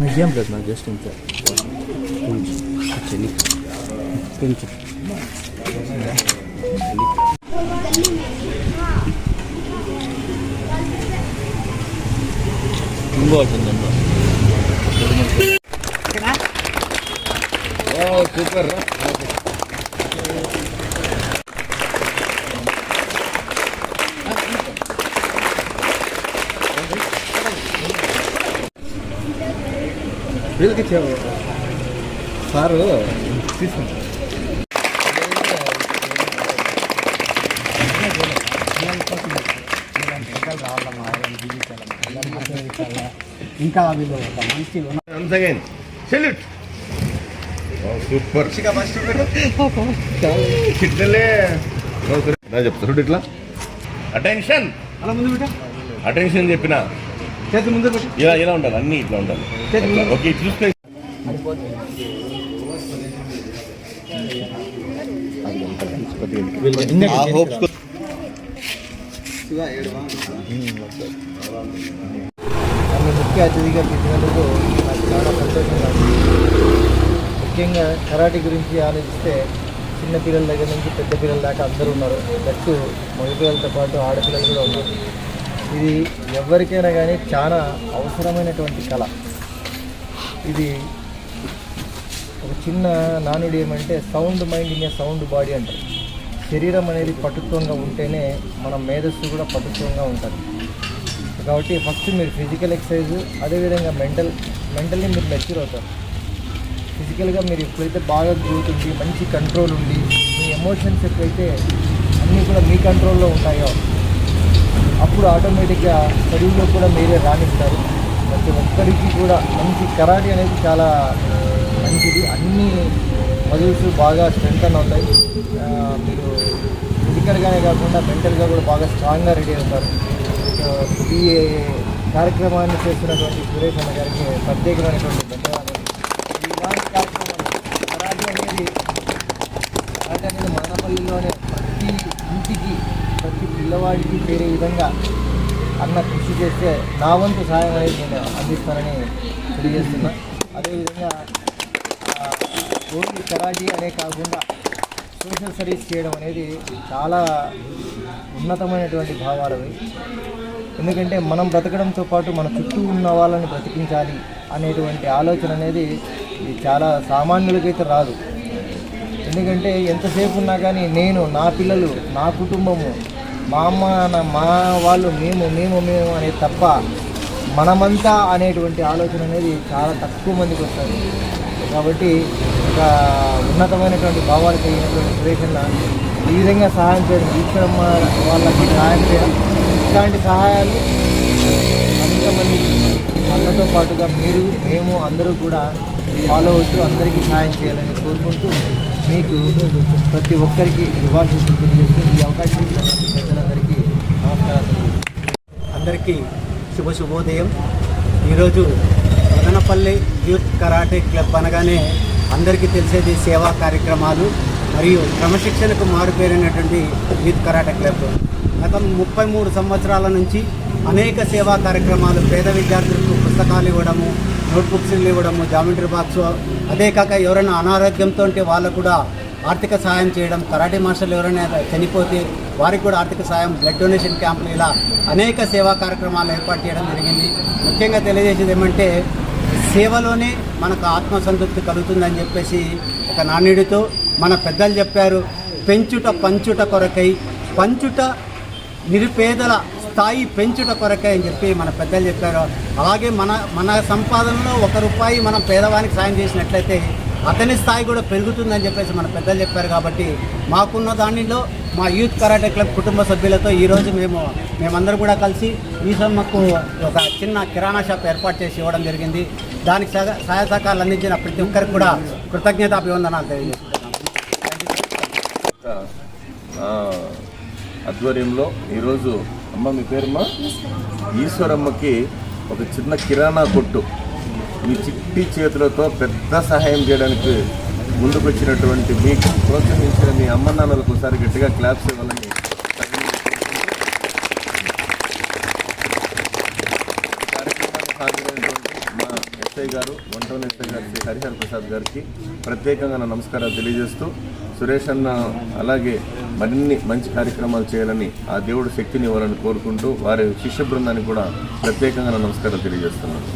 నాకేం లేదు నాకు జస్ట్ ఇంత చెల్లి కొంచెం ఇంకో వచ్చిందమ్మా సూపర్ వీళ్ళకి ఇచ్చావు. సారు తీసుకుంటా ఇంకా వీళ్ళు ఒక మంచి సెల్యూట్ సూపర్ చెప్తా చూడు ఇట్లా. అటెన్షన్. అలా ముందు బిడ్డ అటెన్షన్ చెప్పిన. చేతి ముందు ఇలా ఇలా ఉండాలి అన్ని ఇట్లా ఉండాలి. ఓకే నన్ను ముఖ్య అతిథిగా పిలిచినందుకు నాకు చాలా సంతోషంగా ముఖ్యంగా కరాటే గురించి ఆలోచిస్తే చిన్న పిల్లల దగ్గర నుంచి పెద్ద పిల్లల దాకా అందరూ ఉన్నారు. దట్టు మగపిల్లలతో పాటు ఆడపిల్లలు కూడా ఉన్నారు. ఇది ఎవరికైనా కానీ చాలా అవసరమైనటువంటి కళ. ఇది ఒక చిన్న నానుడు ఏమంటే sound mind in a sound body అంటారు. శరీరం అనేది పటుత్వంగా ఉంటేనే మన మేధస్సు కూడా పటుత్వంగా ఉంటుంది. కాబట్టి ఫస్ట్ మీరు ఫిజికల్ ఎక్సర్సైజ్ అదేవిధంగా మెంటల్ మెంటల్లీ మీరు మెచ్యూర్ అవుతారు. ఫిజికల్గా మీరు ఎప్పుడైతే బాగా గ్రోత్ ఉంది మంచి కంట్రోల్ ఉంది మీ ఎమోషన్స్ ఎప్పుడైతే అన్నీ కూడా మీ కంట్రోల్లో ఉంటాయో అప్పుడు ఆటోమేటిక్గా చదువులో కూడా మీరే రాణిస్తారు. ప్రతి ఒక్కరికి కూడా మంచి కరాటే అనేది చాలా మంచిది. అన్ని మజిల్స్ బాగా స్ట్రెంగ్ అవుతాయి మీరు ఫిజికల్గానే కాకుండా మెంటల్గా కూడా బాగా స్ట్రాంగ్గా రెడీ అవుతారు. ఈ కార్యక్రమాన్ని చేస్తున్నటువంటి సురేష్ అన్న గారికి ప్రత్యేకమైనటువంటి ధన్యవాదాలు. ఇలాంటి కార్యక్రమాలు కరాటే అనేది కరాటే అనేది మానపల్లిలోనే పిల్లవాడికి చేరే విధంగా అన్న కృషి చేస్తే నా వంతు సహాయం అనేది నేను అందిస్తానని తెలియజేస్తున్నా. అదేవిధంగా ఆ, కరాటీ అనే కాకుండా సోషల్ సర్వీస్ చేయడం అనేది చాలా ఉన్నతమైనటువంటి భావాలు ఎందుకంటే మనం బ్రతకడంతో పాటు మన చుట్టూ ఉన్న వాళ్ళని బ్రతికించాలి అనేటువంటి ఆలోచన అనేది చాలా సామాన్యులకైతే రాదు. ఎందుకంటే ఎంతసేపు ఉన్నా కానీ నేను నా పిల్లలు నా కుటుంబము మా అమ్మ మా వాళ్ళు మేము మేము మేము అనేది తప్ప మనమంతా అనేటువంటి ఆలోచన అనేది చాలా తక్కువ మందికి వస్తుంది. కాబట్టి ఒక ఉన్నతమైనటువంటి భావాలు కలిగినటువంటి సురేషన్న ఈ విధంగా సహాయం చేయడం ఈశ్వరం వాళ్ళకి సహాయం చేయడం ఇట్లాంటి సహాయాలు అంతమంది అందరితో పాటుగా మీరు మేము అందరూ కూడా ఫాలో అవుతూ అందరికీ సహాయం చేయాలని కోరుకుంటూ మీకు ప్రతి ఒక్కరికి ఇవ్వాల్సి తెలియజేస్తూ ఈ అవకాశం ప్రజలందరికీ నమస్కారాలు. అందరికీ శుభ శుభోదయం. ఈరోజు మదనపల్లి యూత్ కరాటే క్లబ్ అనగానే అందరికీ తెలిసేది సేవా కార్యక్రమాలు మరియు క్రమశిక్షణకు మారుపేరైనటువంటి యూత్ కరాటే క్లబ్. గత ముప్పై మూడు సంవత్సరాల నుంచి అనేక సేవా కార్యక్రమాలు పేద విద్యార్థులకు పుస్తకాలు ఇవ్వడము నోట్బుక్స్ ఇవ్వడము జామెంట్రీ బాక్స్ అదే కాక ఎవరైనా అనారోగ్యంతో ఉంటే వాళ్ళకు కూడా ఆర్థిక సహాయం చేయడం కరాటే మాస్టర్లు ఎవరైనా చనిపోతే వారికి కూడా ఆర్థిక సహాయం బ్లడ్ డొనేషన్ క్యాంపులు ఇలా అనేక సేవా కార్యక్రమాలు ఏర్పాటు చేయడం జరిగింది. ముఖ్యంగా తెలియజేసేది ఏమంటే సేవలోనే మనకు ఆత్మసంతృప్తి కలుగుతుందని చెప్పేసి ఒక నాణ్యుడితో మన పెద్దలు చెప్పారు. పెంచుట పంచుట కొరకై పంచుట నిరుపేదల స్థాయి పెంచుట కొరకే అని చెప్పి మన పెద్దలు చెప్పారు. అలాగే మన మన సంపాదనలో ఒక రూపాయి మనం పేదవానికి సాయం చేసినట్లయితే అతని స్థాయి కూడా పెరుగుతుందని చెప్పేసి మన పెద్దలు చెప్పారు కాబట్టి మాకున్న దానిలో మా యూత్ కరాటే క్లబ్ కుటుంబ సభ్యులతో ఈరోజు మేము మేమందరం కూడా కలిసి ఈ సమ్మకు ఒక చిన్న కిరాణా షాప్ ఏర్పాటు చేసి ఇవ్వడం జరిగింది. దానికి సహ- సహాయ సహకారాలు అందించిన ప్రతి ఒక్కరికి కూడా కృతజ్ఞత అభివందనాలు తెలియజేస్తున్నాను ఆధ్వర్యంలో ఈరోజు అమ్మ మీ పేరమ్మా? ఈశ్వరమ్మకి ఒక చిన్న కిరాణా కొట్టు. మీ చిట్టి చేతులతో పెద్ద సహాయం చేయడానికి ముందుకు వచ్చినటువంటి మీకు ప్రోత్సహించిన మీ అమ్మ నాన్నలకు ఒకసారి గట్టిగా క్లాప్స్ ఇవ్వాలని కార్యక్రమానికి హాజరైనటువంటి మా ఎస్ఐ గారు వంటవన్ ఎస్ఐ గారు శ్రీ హరిహర ప్రసాద్ గారికి ప్రత్యేకంగా నా నమస్కారాలు తెలియజేస్తూ సురేష్ అన్న అలాగే మరిన్ని మంచి కార్యక్రమాలు చేయాలని ఆ దేవుడు శక్తిని ఇవ్వాలని కోరుకుంటూ వారి శిష్య బృందానికి కూడా ప్రత్యేకంగా నా నమస్కారాలు తెలియజేస్తున్నాను.